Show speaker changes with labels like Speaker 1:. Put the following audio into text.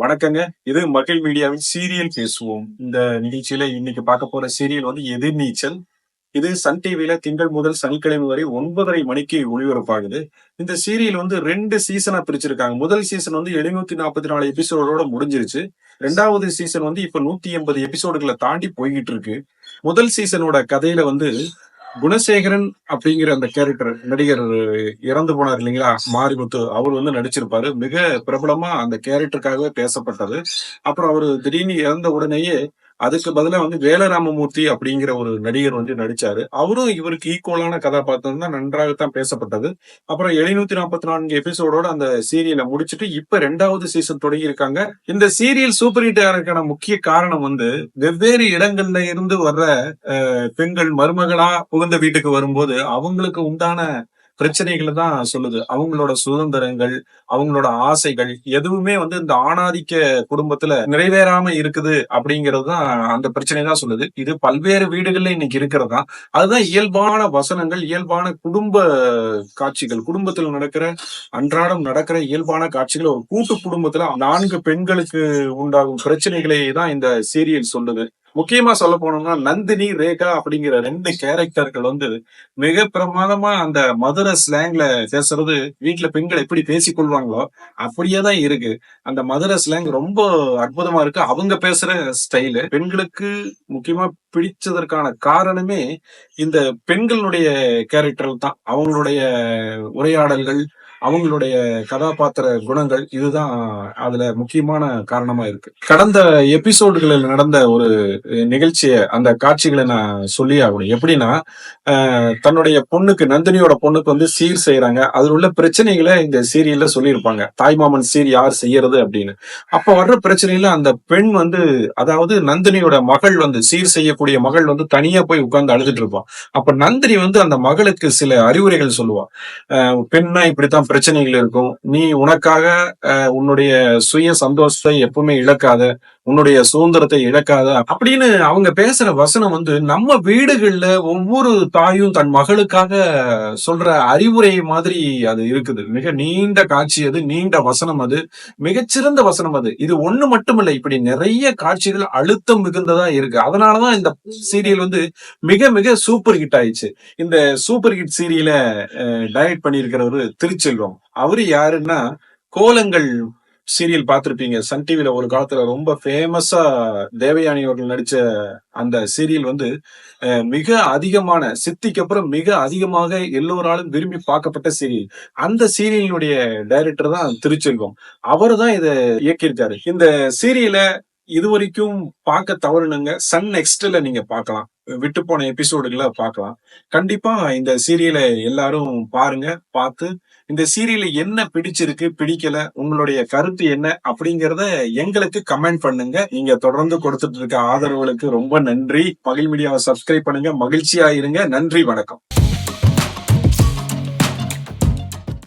Speaker 1: வணக்கங்க. இது மகிழ் மீடியாவின் சீரியல் பேசுவோம். இந்த நிகழ்ச்சியில இன்னைக்கு பார்க்க போற சீரியல் வந்து எதிர்நீச்சல். இது சன் டிவில திங்கள் முதல் சனிக்கிழமை வரை ஒன்பதரை மணிக்கு ஒளிபரப்பாகுது. இந்த சீரியல் வந்து ரெண்டு சீசனா பிரிச்சிருக்காங்க. முதல் சீசன் வந்து எழுநூத்தி நாற்பத்தி நாலு எபிசோடோட முடிஞ்சிருச்சு. ரெண்டாவது சீசன் வந்து இப்ப நூத்தி எண்பது எபிசோடுகளை தாண்டி போய்கிட்டு இருக்கு. முதல் சீசனோட கதையில வந்து குணசேகரன் அப்படிங்கிற அந்த கேரக்டர் நடிகர் இறந்து போனார் இல்லைங்களா? மாரிமுத்து அவர் வந்து நடிச்சிருப்பாரு. மிக பிரபலமா அந்த கேரக்டருக்காகவே பேசப்பட்டது. அப்புறம் அவர் திடீர்னு இறந்த உடனேயே அதுக்கு பதிலாக வந்து வேலராமமூர்த்தி அப்படிங்கிற ஒரு நடிகர் வந்து நடிச்சாரு. அவரும் இவருக்கு ஈக்குவலான கதாபாத்திரம் தான் நன்றாகத்தான் பேசப்பட்டது. அப்புறம் எழுநூத்தி நாற்பத்தி நான்கு எபிசோடோட அந்த சீரியலை முடிச்சிட்டு இப்ப ரெண்டாவது சீசன் தொடங்கி இருக்காங்க. இந்த சீரியல் சூப்பர் ஹிட் ஆகிறதுக்கான முக்கிய காரணம் வந்து வெவ்வேறு இடங்கள்ல இருந்து வர்ற பெண்கள் மருமகளா புகுந்த வீட்டுக்கு வரும்போது அவங்களுக்கு உண்டான பிரச்சனைகளை தான் சொல்லுது. அவங்களோட சுதந்திரங்கள் அவங்களோட ஆசைகள் எதுவுமே வந்து இந்த ஆணாதிக்க குடும்பத்துல நிறைவேறாம இருக்குது அப்படிங்கிறது தான் அந்த பிரச்சனை தான் சொல்லுது. இது பல்வேறு வீடுகள்ல இன்னைக்கு இருக்கிறது? தான் அதுதான் இயல்பான வசனங்கள் இயல்பான குடும்ப காட்சிகள். குடும்பத்தில் நடக்கிற அன்றாடம் நடக்கிற இயல்பான காட்சிகள். ஒரு கூட்டு குடும்பத்துல நான்கு பெண்களுக்கு உண்டாகும் பிரச்சனைகளை தான் இந்த சீரியல் சொல்லுது. முக்கியமா சொல்ல போனோம்னா நந்தினி ரேகா அப்படிங்கிற ரெண்டு கேரக்டர்கள் வந்து மிக பிரமாதமா அந்த மதுரை ஸ்லாங்ல பேசுறது வீட்டுல பெண்கள் எப்படி பேசிக் கொள்வாங்களோ அப்படியே தான் இருக்கு. அந்த மதுரை ஸ்லாங் ரொம்ப அற்புதமா இருக்கு. அவங்க பேசுற ஸ்டைலு பெண்களுக்கு முக்கியமா பிடிச்சதற்கான காரணமே இந்த பெண்களுடைய கேரக்டர் தான். அவங்களுடைய உரையாடல்கள் அவங்களுடைய கதாபாத்திர குணங்கள் இதுதான் அதுல முக்கியமான காரணமா இருக்கு. கடந்த எபிசோடுகளில் நடந்த ஒரு நிகழ்ச்சியை அந்த காட்சிகளை நான் சொல்லி ஆகணும். எப்படின்னா தன்னுடைய பொண்ணுக்கு நந்தினியோட பொண்ணுக்கு வந்து சீர் செய்யறாங்க அதில் உள்ள பிரச்சனைகளை இந்த சீரியல்ல சொல்லியிருப்பாங்க. தாய்மாமன் சீர் யார் செய்யறது அப்படின்னு. அப்ப வர்ற பிரச்சனையில அந்த பெண் வந்து அதாவது நந்தினியோட மகள் வந்து சீர் செய்யக்கூடிய மகள் வந்து தனியா போய் உட்கார்ந்து அழுதுட்டு இருப்பான் அப்ப நந்தினி வந்து அந்த மகளுக்கு சில அறிவுரைகள் சொல்லுவா. பெண்ணா இப்படித்தான் பிரச்சனைகள் இருக்கும் நீ உனக்காக உன்னுடைய சுய சந்தோஷத்தை எப்பவுமே இழக்காத உன்னுடைய சுதந்திரத்தை இழக்காத அப்படின்னு அவங்க பேசுற வசனம் வந்து நம்ம வீடுகள்ல ஒவ்வொரு தாயும் தன் மகளுக்காக சொல்ற அறிவுரை மாதிரி அது இருக்குது. மிக நீண்ட காட்சி அது நீண்ட வசனம் அது மிகச்சிறந்த வசனம் அது. இது ஒண்ணு மட்டுமில்லை இப்படி நிறைய காட்சிகள் அழுத்தம் மிகுந்ததா இருக்கு. அதனாலதான் இந்த சீரியல் வந்து மிக மிக சூப்பர் ஹிட் ஆயிடுச்சு. இந்த சூப்பர் ஹிட் சீரியல டைரக்ட் பண்ணியிருக்கிறவரு செல்வம் அவரு யாருன்னா கோலங்கள் சீரியல் பார்த்திருப்பீங்க. சன் டிவில ஒரு காலத்துல ரொம்ப ஃபேமஸா தேவயானி அவர்கள் நடிச்ச அந்த சீரியல் வந்து மிக அதிகமான சித்திக்கு அப்புறம் மிக அதிகமாக எல்லோராலும் விரும்பி பார்க்கப்பட்ட சீரியல் அந்த சீரியலினுடைய டைரக்டர் தான் திருச்செல்வம். அவரு தான் இதை இயக்கியிருக்காரு. இந்த சீரியலை இது வரைக்கும் பார்க்க தவறுனுங்க. சன் நெக்ஸ்ட்ல நீங்க பார்க்கலாம். விட்டு போன எபிசோடுகளை பார்க்கலாம். கண்டிப்பா இந்த சீரியலை எல்லாரும் பாருங்க பார்த்து இந்த சீரியல் என்ன பிடிச்சிருக்கு பிடிக்கல உங்களுடைய கருத்து என்ன அப்படிங்கறத எங்களுக்கு கமெண்ட் பண்ணுங்க. நீங்க தொடர்ந்து கொடுத்துட்டு இருக்க ஆதரவுகளுக்கு ரொம்ப நன்றி. மகிழ் மீடியாவை சப்ஸ்கிரைப் பண்ணுங்க. மகிழ்ச்சியா இருங்க. நன்றி வணக்கம்.